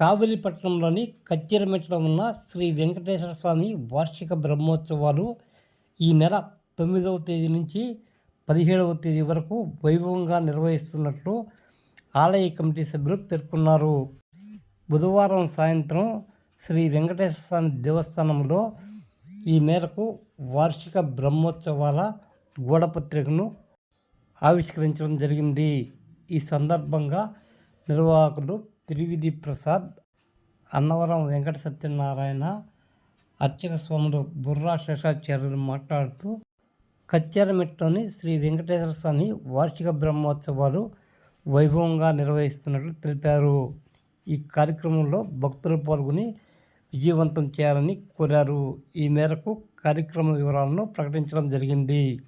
కావలిపట్నంలోని కచ్చిరమెట్లో ఉన్న శ్రీ వెంకటేశ్వర స్వామి వార్షిక బ్రహ్మోత్సవాలు ఈ నెల తొమ్మిదవ తేదీ నుంచి పదిహేడవ తేదీ వరకు వైభవంగా నిర్వహిస్తున్నట్లు ఆలయ కమిటీ సభ్యులు పేర్కొన్నారు. బుధవారం సాయంత్రం శ్రీ వెంకటేశ్వర స్వామి దేవస్థానంలో ఈ మేరకు వార్షిక బ్రహ్మోత్సవాల గోడపత్రికను ఆవిష్కరించడం జరిగింది. ఈ సందర్భంగా నిర్వాహకులు త్రివిధి ప్రసాద్ అన్నవరం వెంకట సత్యనారాయణ అర్చక స్వాములు బుర్రా శేషాచార్యులు మాట్లాడుతూ కచ్చేరమెట్లోని శ్రీ వెంకటేశ్వర స్వామి వార్షిక బ్రహ్మోత్సవాలు వైభవంగా నిర్వహిస్తున్నట్లు తెలిపారు. ఈ కార్యక్రమంలో భక్తులు పాల్గొని విజయవంతం చేయాలని కోరారు. ఈ మేరకు కార్యక్రమ వివరాలను ప్రకటించడం జరిగింది.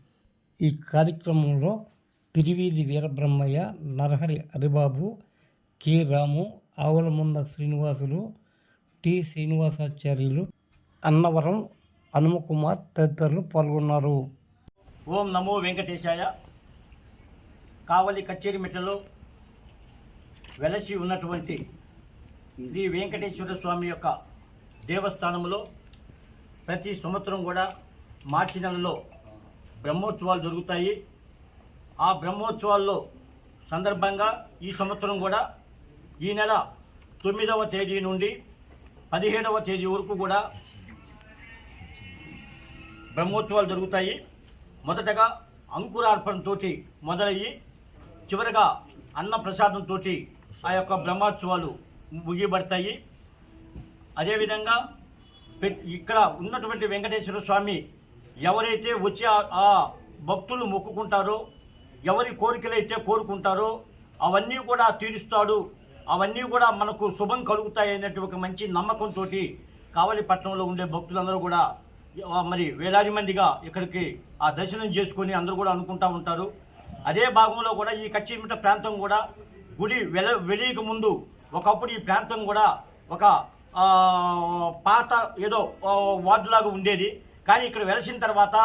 ఈ కార్యక్రమంలో తిరివీధి వీరబ్రహ్మయ్య నరహరి హరిబాబు కె రాము ఆవులముంద శ్రీనివాసులు టి శ్రీనివాసాచార్యులు అన్నవరం హనుమకుమార్ తదితరులు పాల్గొన్నారు. ఓం నమో వెంకటేశాయ. కావలి కచేరి మెట్టలో వెలసి ఉన్నటువంటి శ్రీ వెంకటేశ్వర స్వామి యొక్క దేవస్థానంలో ప్రతి సంవత్సరం కూడా మార్చి నెలలో బ్రహ్మోత్సవాలు జరుగుతాయి. ఆ బ్రహ్మోత్సవాల్లో సందర్భంగా ఈ సంవత్సరం కూడా ఈ నెల తొమ్మిదవ తేదీ నుండి పదిహేడవ తేదీ వరకు కూడా బ్రహ్మోత్సవాలు జరుగుతాయి. మొదటగా అంకురార్పణతో మొదలయ్యి చివరగా అన్న ప్రసాదంతో ఆ యొక్క బ్రహ్మోత్సవాలు ముగియబడతాయి. అదేవిధంగా పె- ఇక్కడ ఉన్నటువంటి వెంకటేశ్వర స్వామి ఎవరైతే వచ్చి ఆ- ఆ భక్తులు మొక్కుకుంటారో ఎవరి కోరికలైతే కోరుకుంటారో అవన్నీ కూడా తీరుస్తాడు. అవన్నీ కూడా మనకు శుభం కలుగుతాయి అనేటువంటి ఒక మంచి నమ్మకంతో కావలిపట్నంలో ఉండే భక్తులందరూ కూడా మరి వేలాది మందిగా ఇక్కడికి ఆ దర్శనం చేసుకొని అందరూ కూడా అనుకుంటా ఉంటారు. అదే భాగంలో కూడా ఈ కచ్చిమిట ప్రాంతం కూడా గుడి వెల వెలియక ముందు ఒకప్పుడు ఈ ప్రాంతం కూడా ఒక పాత ఏదో వార్డులాగా ఉండేది. కానీ ఇక్కడ వెలసిన తర్వాత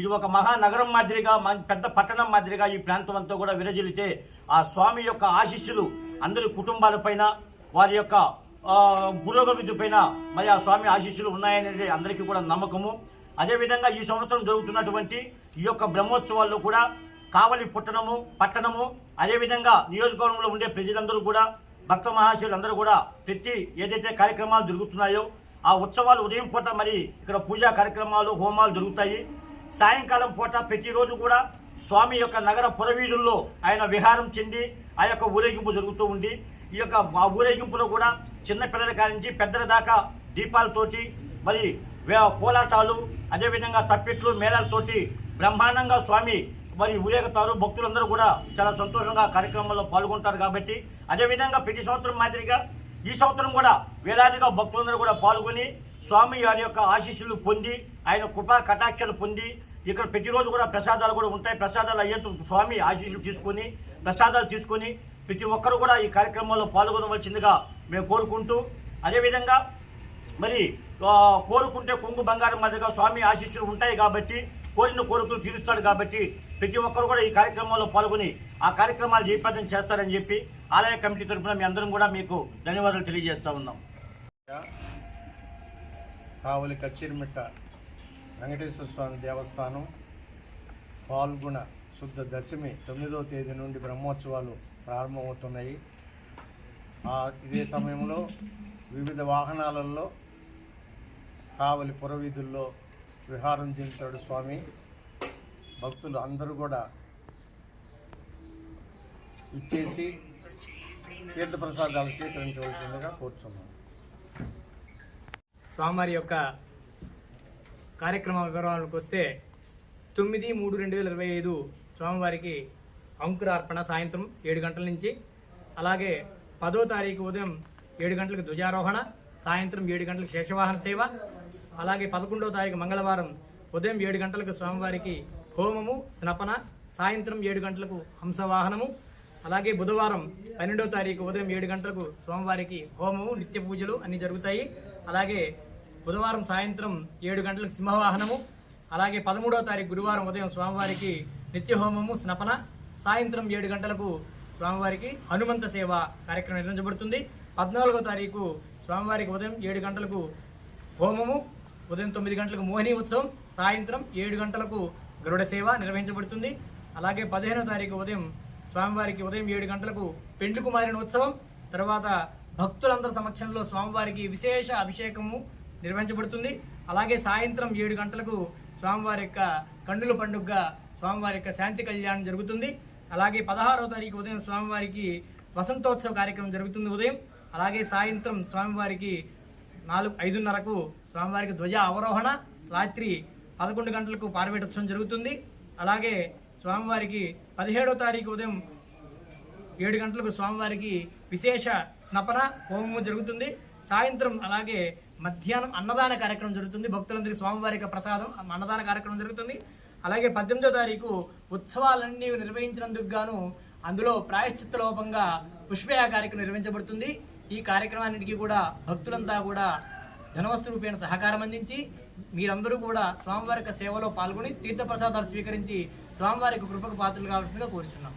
ఇది ఒక మహానగరం మాదిరిగా పెద్ద పట్టణం మాదిరిగా ఈ ప్రాంతం అంతా కూడా విరజిల్లితే ఆ స్వామి యొక్క ఆశీస్సులు అందరి కుటుంబాలపైన వారి యొక్క ఆ, పురోగతి పైన మరి ఆ స్వామి ఆశీస్సులు ఉన్నాయనేది అందరికీ కూడా నమ్మకము. అదేవిధంగా ఈ సంవత్సరం జరుగుతున్నటువంటి ఈ యొక్క బ్రహ్మోత్సవాల్లో కూడా కావలి పుట్టణము పట్టణము అదేవిధంగా నియోజకవర్గంలో ఉండే ప్రజలందరూ కూడా భక్త మహాశయులు అందరూ కూడా ప్రతి ఏదైతే కార్యక్రమాలు జరుగుతున్నాయో ఆ ఉత్సవాలు ఉదయం పూట మరి ఇక్కడ పూజా కార్యక్రమాలు హోమాలు జరుగుతాయి. సాయంకాలం పూట ప్రతిరోజు కూడా స్వామి యొక్క నగర పురవీధుల్లో ఆయన విహారం చెంది ఆ యొక్క ఊరేగింపు జరుగుతూ ఉంది ఈ యొక్క ఆ ఊరేగింపులో కూడా చిన్నపిల్లల కాడి నుంచి పెద్దల దాకా దీపాలతోటి మరి కోలాటాలు అదేవిధంగా తప్పిట్లు మేళాలతోటి బ్రహ్మాండంగా స్వామి మరి ఊరేగుతారు. భక్తులందరూ కూడా చాలా సంతోషంగా కార్యక్రమంలో పాల్గొంటారు కాబట్టి అదేవిధంగా ప్రతి సంవత్సరం మాదిరిగా ఈ సంవత్సరం కూడా వేలాదిగా భక్తులందరూ కూడా పాల్గొని స్వామి వారి యొక్క ఆశీస్సులు పొంది ఆయన కృపా కటాక్షలు పొంది ఇక్కడ ప్రతిరోజు కూడా ప్రసాదాలు కూడా ఉంటాయి. ప్రసాదాలు అయ్యేంత స్వామి ఆశీస్సులు తీసుకొని ప్రసాదాలు తీసుకొని ప్రతి ఒక్కరు కూడా ఈ కార్యక్రమంలో పాల్గొనవలసిందిగా మేము కోరుకుంటూ అదేవిధంగా మరి కోరుకుంటే కొంగు బంగారం మాదిరిగా స్వామి ఆశీస్సులు ఉంటాయి కాబట్టి కోరిన కోరికలు తీరుస్తాడు కాబట్టి ప్రతి ఒక్కరు కూడా ఈ కార్యక్రమంలో పాల్గొని ఆ కార్యక్రమాలు జయప్రదం చేస్తారని చెప్పి ఆలయ కమిటీ తరఫున మీ అందరం కూడా మీకు ధన్యవాదాలు తెలియజేస్తా ఉన్నాం. కావలి కచ్చిరిమిట్ట వెంకటేశ్వర స్వామి దేవస్థానం పాల్గొన శుద్ధ దశమి తొమ్మిదవ తేదీ నుండి బ్రహ్మోత్సవాలు ప్రారంభమవుతున్నాయి. ఇదే సమయంలో వివిధ వాహనాలలో కావలి పురవీధుల్లో విహారం చెందుతాడు స్వామి. భక్తులు అందరూ కూడా ఇచ్చేసి తీర్థప్రసాదాలు స్వీకరించవలసిందిగా కోరుచున్నాను స్వామివారి యొక్క కార్యక్రమ వివరాలకు వస్తే తొమ్మిది మూడు రెండు వేల ఇరవై ఐదు స్వామివారికి అంకురార్పణ సాయంత్రం ఏడు గంటల నుంచి. అలాగే పదో తారీఖు ఉదయం ఏడు గంటలకు ధ్వజారోహణ సాయంత్రం ఏడు గంటలకు శేషవాహన సేవ అలాగే పదకొండవ తారీఖు మంగళవారం ఉదయం ఏడు గంటలకు స్వామివారికి హోమము స్నపన సాయంత్రం ఏడు గంటలకు హంసవాహనము అలాగే బుధవారం పన్నెండవ తారీఖు ఉదయం ఏడు గంటలకు స్వామివారికి హోమము నిత్య పూజలు అన్నీ జరుగుతాయి. అలాగే బుధవారం సాయంత్రం ఏడు గంటలకు సింహవాహనము అలాగే పదమూడవ తారీఖు గురువారం ఉదయం స్వామివారికి నిత్యహోమము స్నపన సాయంత్రం ఏడు గంటలకు స్వామివారికి హనుమంత సేవ కార్యక్రమం నిర్వహించబడుతుంది. పద్నాలుగో తారీఖు స్వామివారికి ఉదయం ఏడు గంటలకు హోమము ఉదయం తొమ్మిది గంటలకు మోహిని ఉత్సవం సాయంత్రం ఏడు గంటలకు గరుడ సేవ నిర్వహించబడుతుంది. అలాగే పదిహేనో తారీఖు ఉదయం స్వామివారికి ఉదయం ఏడు గంటలకు పెండ్లి కుమారిన ఉత్సవం తర్వాత భక్తులందరి సమక్షంలో స్వామివారికి విశేష అభిషేకము నిర్వహించబడుతుంది. అలాగే సాయంత్రం ఏడు గంటలకు స్వామివారి యొక్క కండుల పండుగగా స్వామివారి యొక్క శాంతి కళ్యాణం జరుగుతుంది. అలాగే పదహారవ తారీఖు ఉదయం స్వామివారికి వసంతోత్సవ కార్యక్రమం జరుగుతుంది ఉదయం. అలాగే సాయంత్రం స్వామివారికి నాలుగు ఐదున్నరకు స్వామివారికి ధ్వజ అవరోహణ రాత్రి పదకొండు గంటలకు పార్వేటోత్సవం జరుగుతుంది. అలాగే స్వామివారికి పదిహేడో తారీఖు ఉదయం ఏడు గంటలకు స్వామివారికి విశేష స్నపన హోమము జరుగుతుంది. సాయంత్రం అలాగే మధ్యాహ్నం అన్నదాన కార్యక్రమం జరుగుతుంది. భక్తులందరికీ స్వామివారి యొక్క ప్రసాదం అన్నదాన కార్యక్రమం జరుగుతుంది. అలాగే పద్దెనిమిదో తారీఖు ఉత్సవాలన్నీ నిర్వహించినందుకు గాను అందులో ప్రాయశ్చిత్త లోపంగా పుష్పయా కార్యక్రమం నిర్వహించబడుతుంది. ఈ కార్యక్రమాన్నిటికీ కూడా భక్తులంతా కూడా ధనవస్తు రూపేణ సహకారం అందించి మీరందరూ కూడా స్వామివారి యొక్క సేవలో పాల్గొని తీర్థప్రసాదాలు స్వీకరించి స్వామివారి యొక్క కృపకు పాత్రలు కావాల్సిందిగా కోరుచున్నాం.